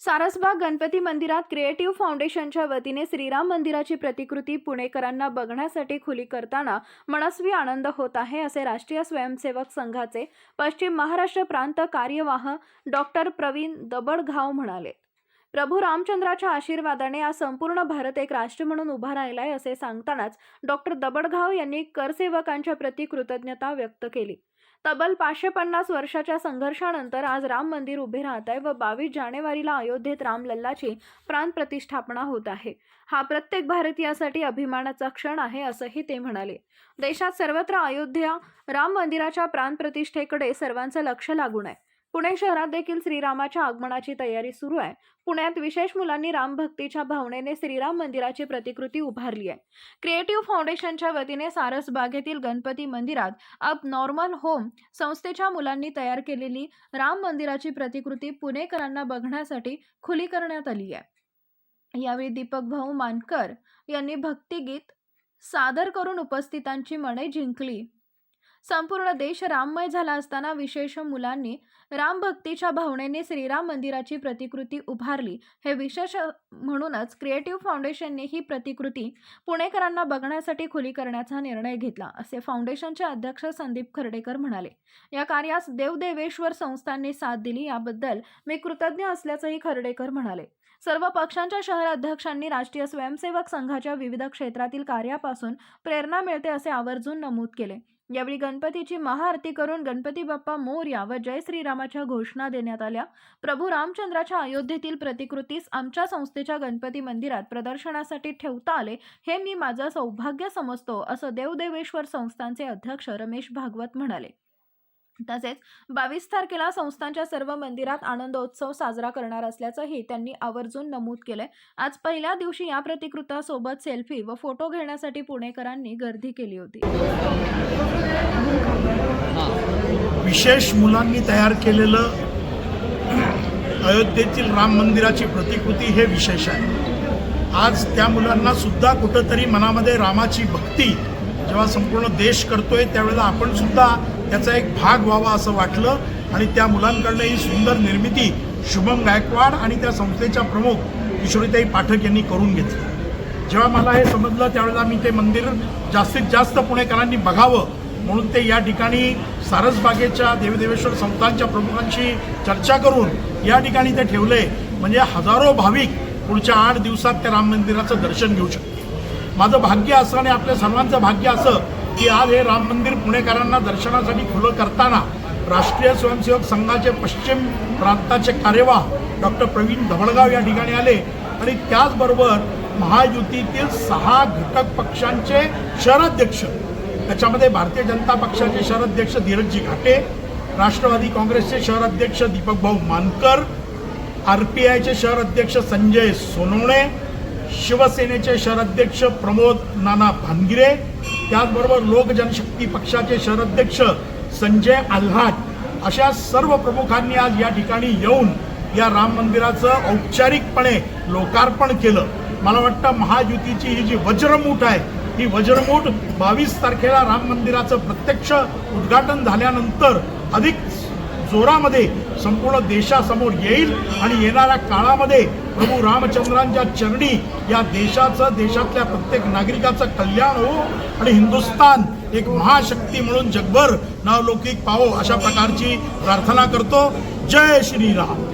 सारसबाग गणपती मंदिरात क्रिएटिव्ह फाउंडेशनच्या वतीने श्रीराम मंदिराची प्रतिकृती पुणेकरांना बघण्यासाठी खुली करताना मनस्वी आनंद होत आहे असे राष्ट्रीय स्वयंसेवक संघाचे पश्चिम महाराष्ट्र प्रांत कार्यवाह डॉक्टर प्रवीण दबडघाव म्हणाले. प्रभू रामचंद्राच्या आशीर्वादाने आज संपूर्ण भारत एक राष्ट्र म्हणून उभा राहिलाय असे सांगतानाच डॉक्टर दबडघाव यांनी करसेवकांच्या प्रती कृतज्ञता व्यक्त केली. तब्बल पाचशे पन्नास वर्षाच्या संघर्षानंतर आज राम मंदिर उभे राहत आहे व बावीस जानेवारीला अयोध्येत रामलल्लाची प्राण प्रतिष्ठापना होत आहे. हा प्रत्येक भारतीयासाठी अभिमानाचा क्षण आहे असंही ते म्हणाले. देशात सर्वत्र अयोध्या राम मंदिराच्या प्राणप्रतिष्ठेकडे सर्वांचं लक्ष लागून आहे. पुणे शहरात देखील श्रीरामाच्या आगमनाची तयारी सुरू आहे. पुण्यात विशेष मुलांनी रामभक्तीच्या भावनेने श्रीराम मंदिराची प्रतिकृती उभारली आहे. क्रिएटिव्ह फाउंडेशनच्या वतीने सारसबागेतील गणपती मंदिरात अब नॉर्मल होम संस्थेच्या मुलांनी तयार केलेली राम मंदिराची प्रतिकृती पुणेकरांना बघण्यासाठी खुली करण्यात आली आहे. यावेळी दीपक भाऊ मानकर यांनी भक्तिगीत सादर करून उपस्थितांची मने जिंकली. संपूर्ण देश राममय झाला असताना विशेष मुलांनी रामभक्तीच्या भावनेने श्रीराम मंदिराची प्रतिकृती उभारली. हे विशेष म्हणूनच क्रिएटिव्ह फाउंडेशनने ही प्रतिकृती पुणेकरांना बघण्यासाठी खुली करण्याचा निर्णय घेतला असे फाउंडेशनचे अध्यक्ष संदीप खर्डेकर म्हणाले. या कार्यास देवदेवेश्वर संस्थांनी साथ दिली याबद्दल मी कृतज्ञ असल्याचंही खर्डेकर म्हणाले. सर्व पक्षांच्या शहर अध्यक्षांनी राष्ट्रीय स्वयंसेवक संघाच्या विविध क्षेत्रातील कार्यापासून प्रेरणा मिळते असे आवर्जून नमूद केले. यावेळी गणपतीची महाआरती करून गणपती बाप्पा मोर्या व जय श्रीरामाच्या घोषणा देण्यात आल्या. प्रभू रामचंद्राच्या अयोध्येतील प्रतिकृतीस आमच्या संस्थेच्या गणपती मंदिरात प्रदर्शनासाठी ठेवता आले हे मी माझं सौभाग्य समजतो असं देवदेवेश्वर संस्थांचे अध्यक्ष रमेश भागवत म्हणाले. तसेच बावीस तारखेला संस्थांच्या सर्व मंदिरात आनंदोत्सव साजरा करणार असल्याचंही त्यांनी आवर्जून नमूद केलंय. आज पहिल्या दिवशी या प्रतिकृतासोबत सेल्फी व फोटो घेण्यासाठी पुणेकरांनी गर्दी केली होती. विशेष मुलांनी तयार केलेलं अयोध्येतील राम मंदिराची प्रतिकृती हे विशेष आहे. आज त्या मुलांना सुद्धा कुठंतरी मनामध्ये रामाची भक्ती जेव्हा संपूर्ण देश करतोय त्यावेळेला आपण सुद्धा त्याचा एक भाग व्हावा असं वाटलं. आणि त्या मुलांकडनं ही सुंदर निर्मिती शुभम गायकवाड आणि त्या संस्थेच्या प्रमुख किशोरीताई पाठक यांनी करून घेतली. जेव्हा मला हे समजलं त्यावेळेला मी ते मंदिर जास्तीत जास्त पुणेकरांनी बघावं म्हणून ते या ठिकाणी सारसबागेच्या देवदेवेश्वर संस्थांच्या प्रमुखांशी चर्चा करून या ठिकाणी ते ठेवले. म्हणजे हजारो भाविक पुढच्या आठ दिवसात त्या राम मंदिराचं दर्शन घेऊ शकतात माझं भाग्य असं आणि आपल्या सर्वांचं भाग्य असं की आज हे राम मंदिर पुणेकरांना दर्शनासाठी खुलं करताना राष्ट्रीय स्वयंसेवक संघाचे पश्चिम प्रांताचे कार्यवाह डॉक्टर प्रवीण धबळगाव या ठिकाणी आले. आणि त्याचबरोबर महायुतीतील सहा घटक पक्षांचे शहराध्यक्ष त्याच्यामध्ये भारतीय जनता पक्षाचे शहराध्यक्ष धीरजजी घाटे राष्ट्रवादी काँग्रेसचे शहराध्यक्ष दीपक भाऊ मानकर आर पी आयचे शहर अध्यक्ष संजय सोनवणे शिवसेनेचे शहराध्यक्ष प्रमोद नाना भानगिरे त्याचबरोबर लोक जनशक्ती पक्षाचे शहराध्यक्ष संजय आल्हाट अशा सर्व प्रमुखांनी आज या ठिकाणी येऊन या राम मंदिराचं औपचारिकपणे लोकार्पण केलं. मला वाटतं महायुतीची ही जी वज्रमूठ आहे ही वज्रमूठ बावीस तारखेला राम मंदिराचं प्रत्यक्ष उद्घाटन झाल्यानंतर अधिक जोरामध्ये संपूर्ण देशासमोर येईल आणि येणाऱ्या काळामध्ये प्रभू रामचंद्रांच्या चरणी या देशाचं देशातल्या प्रत्येक नागरिकाचं कल्याण हो आणि हिंदुस्तान एक महाशक्ती म्हणून जगभर नावलौकिक पाहो अशा प्रकारची प्रार्थना करतो. जय श्रीराम.